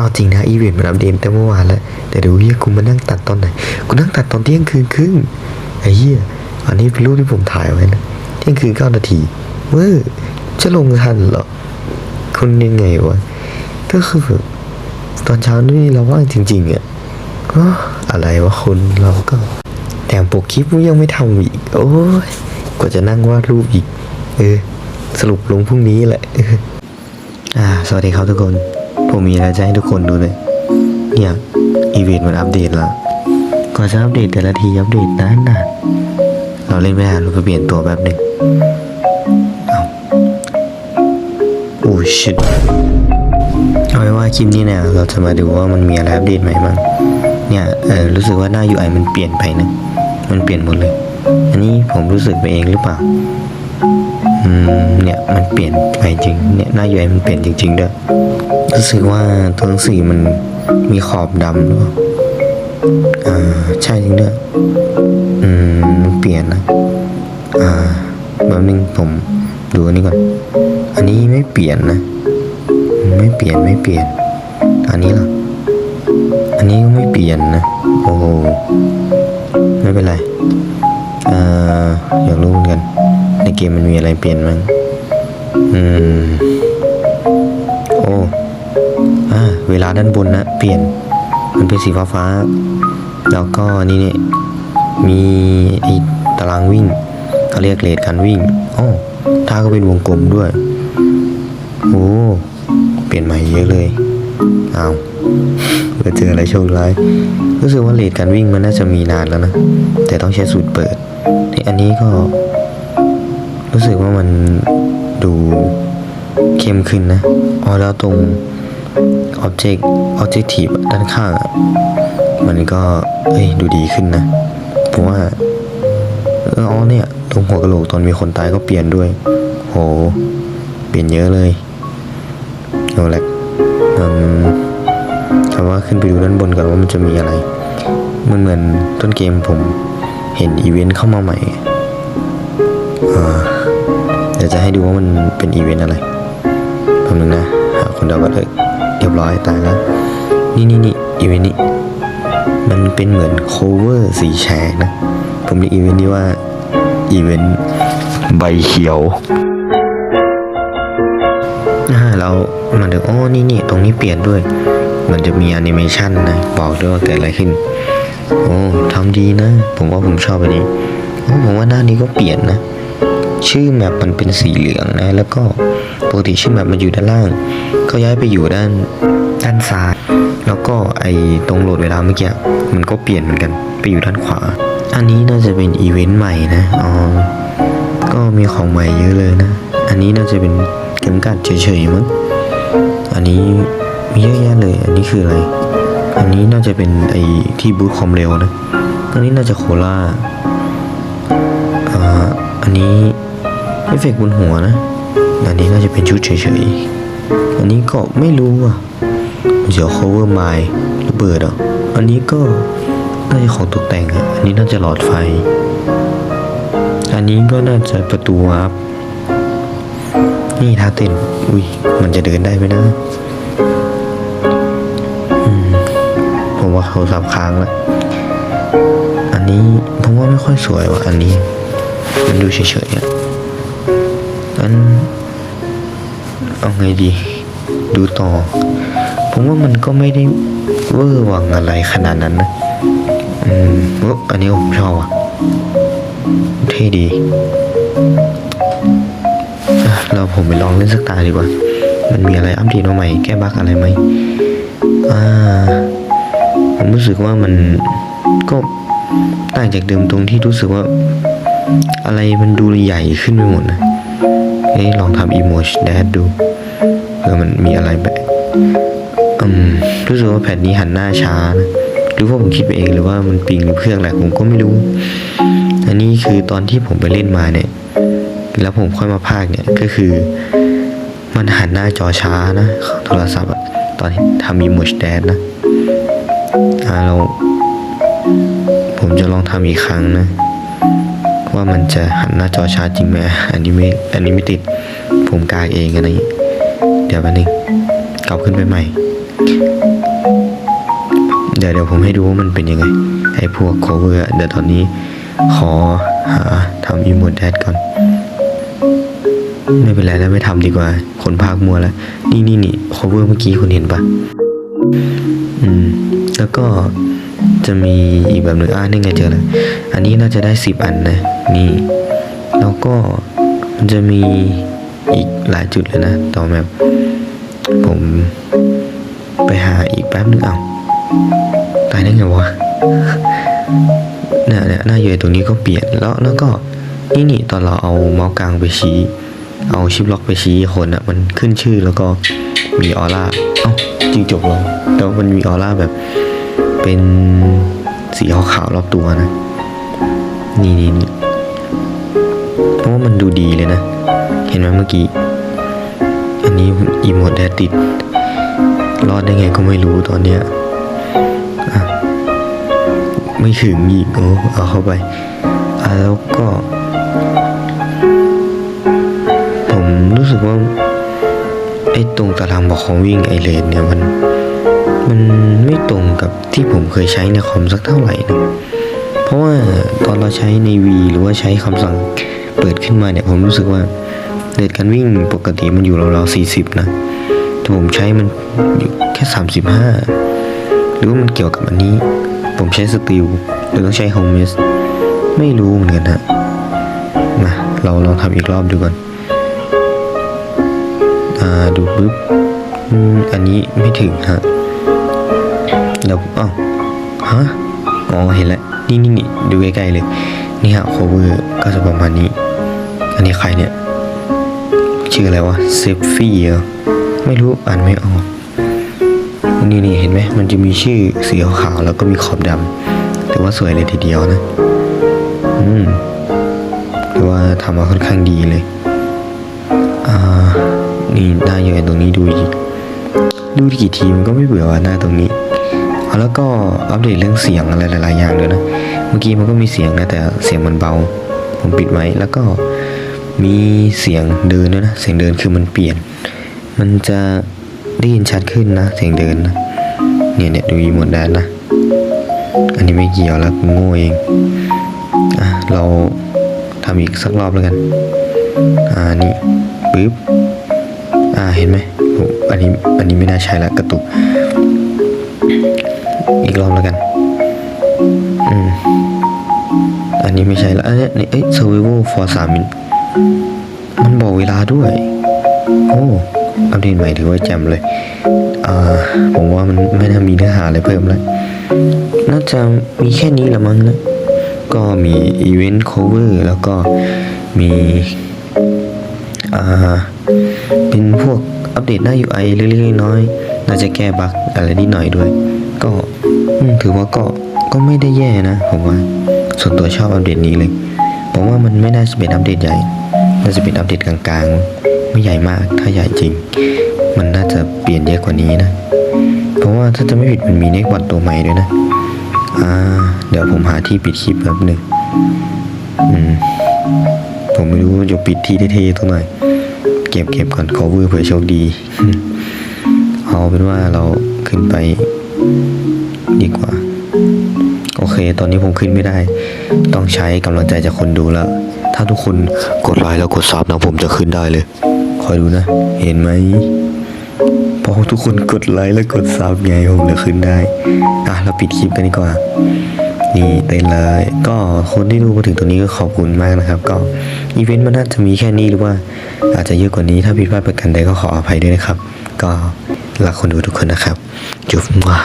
เอาจริงนะอีเวนต์มันอัปเดตแต่เมื่อวานแล้วแต่ดูเฮียกูมานั่งตัดตอนไหนกูนั่งตัดตอนเที่ยงคืนครึ่งไอ้เหี้ยอันนี้เป็นรูปที่ผมถ่ายไว้นะเที่ยงคืนเก้านาทีเว้ยจะลงทันเหรอคุณยังไงวะก็คือแบบตอนเช้านี่เราว่างจริงๆอะอะไรวะคุณเราก็แถมปกคลิปยังไม่ทำอีก โอ้ยกว่าจะนั่งวาดรูปอีก เออ สรุปลงพรุ่งนี้แหละอ่า สวัสดีครับทุกคน ผมมีอะไรจะให้ทุกคนดูเลยเนี่ยอีเวนต์มันอัปเดตล้วกว่าจะอัปเดตแต่ละทีอัปเดตนานนานๆเราเล่นไม่ได้เราไปเปลี่ยนตัวแป๊บหนึ่งเอาโอ้ชิตเอาไว้ว่าคลิปนี้เนี่ยเราจะมาดูว่ามันมีอะไรอัปเดตใหม่บ้างเนี่ยเออรู้สึกว่าหน้า UI มันเปลี่ยนไปนะมันเปลี่ยนหมดเลย อันนี้ผมรู้สึกไปเองหรือเปล่า เนี่ยมันเปลี่ยนไปจริง เนี่ยหน้า UI มันเปลี่ยนจริง ๆด้วยรู้สึกว่าตัวหนังสือมันมีขอบดำหรือเปล่าอ่าใช่จริงด้วยอืมมันเปลี่ยนนะอ่าแบบนึงผมดูอันนี้ก่อน อันนี้ไม่เปลี่ยนนะ ไม่เปลี่ยนไม่เปลี่ยน อันนี้ล่ะ อันนี้ก็ไม่เปลี่ยนนะ โอ้โห ไม่เป็นไร อ่ออยากรู้เหมือนกัน ในเกมมันมีอะไรเปลี่ยนมั้งอืม โอ้อ่าเวลาด้านบนนะเปลี่ยน มันเป็นสีฟ้าฟ้าๆแล้วก็นี่เนี่ยมีไอ้ตารางวิ่งเขาเรียกเลทการวิ่งอ๋อท่าก็เป็นวงกลมด้วย โอ้เปลี่ยนใหม่เยอะเลยอ้าวเพื่อเจออะไรโชคร้าย รู้สึกว่าเลทการวิ่งมันน่าจะมีนานแล้วนะ แต่ต้องใช้สูตรเปิดนี่อันนี้ก็ รู้สึกว่ามันดูเข้มขึ้นนะอ๋อแล้วตรง object objective ด้านข้างอะมันก็เอ้ยดูดีขึ้นนะผมว่าเอออ๋อเนี่ย ตรงหัวกระโหลกตอนมีคนตายก็เปลี่ยนด้วย โห เปลี่ยนเยอะเลยเอาละคำว่าขึ้นไปดูด้านบนก่อนว่ามันจะมีอะไร มันเหมือนต้นเกมผมเห็นอีเวนต์เข้ามาใหม่ เดี๋ยวจะให้ดูว่ามันเป็นอีเวนต์อะไรแป๊บนึงนะหาคนเดากันเลยเรียบร้อยตายแล้ว นี่นี่นี่อีเวนต์นี้ มันเป็นเหมือนโคเวอร์สีแฉกนะ ผมเรียกอีเวนต์นี้ว่าอีเวนต์ใบเขียวอ่าเรามาดูอ๋อนี่นี่ตรงนี้เปลี่ยนด้วย มันจะมีแอนิเมชันนะ บอกด้วยว่าเกิดอะไรขึ้น โอ้ทำดีนะ ผมว่าผมชอบอันนี้ผมว่าหน้านี้ก็เปลี่ยนนะ ชื่อแมปมันเป็นสีเหลืองนะ แล้วก็ปกติชื่อแมปมันอยู่ด้านล่าง ก็ย้ายไปอยู่ด้านด้านซ้าย แล้วก็ไอตรงโหลดเวลาเมื่อกี้มันก็เปลี่ยนเหมือนกันไปอยู่ด้านขวา อันนี้น่าจะเป็นอีเวนต์ใหม่นะอ๋อก็มีของใหม่เยอะเลยนะ อันนี้น่าจะเป็นเข็มกัดเฉยๆมั้งอันนี้มีเยอะแยะเลย อันนี้คืออะไร อันนี้น่าจะเป็นไอที่บูทความเร็วนะอันนี้น่าจะโคล่าอ่าอันนี้ เอฟเฟกบนหัวนะอันนี้น่าจะเป็นชุดเฉยๆ อันนี้ก็ไม่รู้อะ เดี๋ยว cover my ระเบิดอะ อันนี้ก็น่าจะของตกแต่งอะ อันนี้น่าจะหลอดไฟ อันนี้ก็น่าจะประตูวาร์ปนี่ท่าเต้น อุ้ย มันจะเดินได้ไหมนะอผมว่าเขาสับค้างแล้ว อันนี้ผมว่าไม่ค่อยสวยว่ะ อันนี้ มันดูเฉยๆอะ เอาไงดี ดูต่อ ผมว่ามันก็ไม่ได้เวอร์วังอะไรขนาดนั้นนะ อืมอ,อันนี้ผมชอบอะ เท่ดี เราผมไปลองเล่นสักตาดีกว่า มันมีอะไรอัปเดตมาใหม่ แก้บั๊กอะไรไหม อ่า ผมรู้สึกว่ามันก็ต่างจากเดิมตรงที่รู้สึกว่า อะไรมันดูใหญ่ขึ้นไปหมดนะ เอ้ยลองทำอีโมชแดดดูเผื่อมันมีอะไรแบบอืมรู้สึกว่าแผ่นนี้หันหน้าช้านะหรือว่าผมคิดไปเองหรือว่ามันปิงหรือเครื่องอะไรผมก็ไม่รู้ อันนี้คือตอนที่ผมไปเล่นมาเนี่ย แล้วผมค่อยมาพากเนี่ยก็คือ มันหันหน้าจอช้านะโทรศัพท์อะตอนที่ทำอีโมชแดดนะอ่าเราผมจะลองทำอีกครั้งนะ ว่ามันจะหันหน้าจอช้าจริงไหมอันนี้ไม่อันนี้ไม่ติดผมกากเองอันนี้เดี๋ยวแป๊บนึงเกลับขึ้นไปใหม่ เดี๋ยวเดี๋ยวผมให้ดูว่ามันเป็นยังไงไอ้พวก cover อเดี๋ยวตอนนี้ขอหาทำอีโมดแดดก่อน ไม่เป็นไรแล้วไม่ทำดีกว่า คนภาคมัวแล้ว นี่นี่นี่ cover เมื่อกี้คุณเห็นปะอืม แล้วก็ จะมีอีกแบบหนึ่งอ่านี่ไงเจอแล้วอันนี้น่าจะได้สิบอันนะ นี่ แล้วก็มันจะมีอีกหลายจุดเลยนะต่อแบบผมไปหาอีกแป๊บนึงเอาตายได้ไงวะเนี่ยเนี่ยหน้าอยู่ตรงนี้ก็เปลี่ยนแล้วแล้วก็นี่นี่ตอนเราเอาเมาส์กลางไปชี้ เอาชิปล็อกไปชี้คนอะมันขึ้นชื่อแล้วก็มีออร่าเอ้าจริงจบแล้วแต่ว่ามันมีออร่าแบบ เป็นสีขาวๆรอบตัวนะ นี่นี่นี่เพราะว่ามันดูดีเลยนะ เห็นไหมเมื่อกี้ อันนี้อีโมดแดดติด รอดได้ไงก็ไม่รู้ตอนเนี้ยไม่ถึงอีกโอ้เอาเข้าไปอะแล้วก็ ผมรู้สึกว่าไอ้ตรงตารางบอกของวิ่งไอเลนเนี่ยมัน มันไม่ตรงกับที่ผมเคยใช้ในคอมสักเท่าไหร่นะเพราะว่าตอนเราใช้ใน V หรือว่าใช้คำสั่งเปิดขึ้นมาเนี่ยผมรู้สึกว่าเรทการวิ่งปกติมันอยู่ราวๆสี่สิบนะ แต่ผมใช้มันอยู่แค่สามสิบห้าหรือว่ามันเกี่ยวกับอันนี้ ผมใช้สติลหรือต้องใช้โฮมเมสไม่รู้เหมือนกันฮะมาเราลองทำอีกรอบดูก่อนอ่าดูปุ๊บอันนี้ไม่ถึงฮะ แล้วอ้าวฮะอ๋อเห็นแล้วนี่นี่นี่ดูใกล้ๆเลยนี่ฮะ cover ก็จะประมาณนี้ อันนี้ใครเนี่ย ชื่ออะไรวะเซฟฟี่เหรอไม่รู้อ่านไม่ออกนี่นี่เห็นไหมมันจะมีชื่อสีขาวแล้วก็มีขอบดำแต่ว่าสวยเลยทีเดียวนะ อืมถือว่าทำมาค่อนข้างดีเลย อ่า นี่หน้าอย่ตรงนี้ดูอีกดูกี่ทีมันก็ไม่เบื่อว่าหน้าตรงนี้ แล้วก็อัปเดตเรื่องเสียงอะไรหลาย ๆ อย่างด้วยนะ เมื่อกี้มันก็มีเสียงนะแต่เสียงมันเบา ผมปิดไว้แล้วก็มีเสียงเดินด้วยนะ เสียงเดินคือมันเปลี่ยน มันจะได้ยินชัดขึ้นนะ เสียงเดินนะเนี่ยเนี่ยดูอีหมดได้นะ อันนี้ไม่เกี่ยวแล้วโง่เองอะเราทำอีกสักรอบแล้วกัน อ่านี่ปึ๊บ อ่าเห็นไหมอันนี้อันนี้ไม่น่าใช่ละกระตุก รอบแล้วกัน อืม อันนี้ไม่ใช่ละอันนี้นี่เอ้ย survival for สามมินมันบอกเวลาด้วย โอ้อัปเดตใหม่ถือว่าแจ่มเลย อ่า ผมว่ามันไม่น่ามีเนื้อหาอะไรเพิ่มแล้ว น่าจะมีแค่นี้ละมั้งนะ ก็มีอีเวนต์ cover แล้วก็มี อ่า เป็นพวกอัปเดตหน้า UI เล็กๆน้อยๆน่าจะแก้บั๊กอะไรนิดหน่อยด้วย ก็ ถือว่าก็ก็ไม่ได้แย่นะผมว่าส่วนตัวชอบอัปเดตนี้เลยผมว่ามันไม่น่าจะเป็นอัปเดตใหญ่ น่าจะเป็นอัปเดตกลางๆ ไม่ใหญ่มากถ้าใหญ่จริง มันน่าจะเปลี่ยนเยอะกว่านี้นะ เพราะว่าถ้าจะไม่ผิดมันมีเน็กบอทตัวใหม่ด้วยนะ อ่า เดี๋ยวผมหาที่ปิดคลิปแป๊บหนึ่งอืม ผมไม่รู้จะปิดที่เท่ๆตรงไหนเก็บเก็บก่อน cover เผื่อโชคดี เอาเป็นว่าเราขึ้นไป ดีกว่า โอเค ตอนนี้ผมขึ้นไม่ได้ ต้องใช้กำลังใจจากคนดูแล้ว ถ้าทุกคนกดไลค์แล้วกดซับนะผมจะขึ้นได้เลย คอยดูนะ เห็นไหมพราะทุกคนกดไลค์และกดซับไงผมจะขึ้นได้ อะ เราปิดคลิปกันดีกว่า นี่เต้นเลย ก็คนที่ดูมาถึงตรงนี้ก็ขอบคุณมากนะครับ ก็อีเวนต์มันน่าจะมีแค่นี้หรือว่า อาจจะเยอะกว่านี้ถ้าผิดพลาดประกันใดก็ขออภัยด้วยนะครับ ก็รักคนดูทุกคนนะครับ จุ๊บมา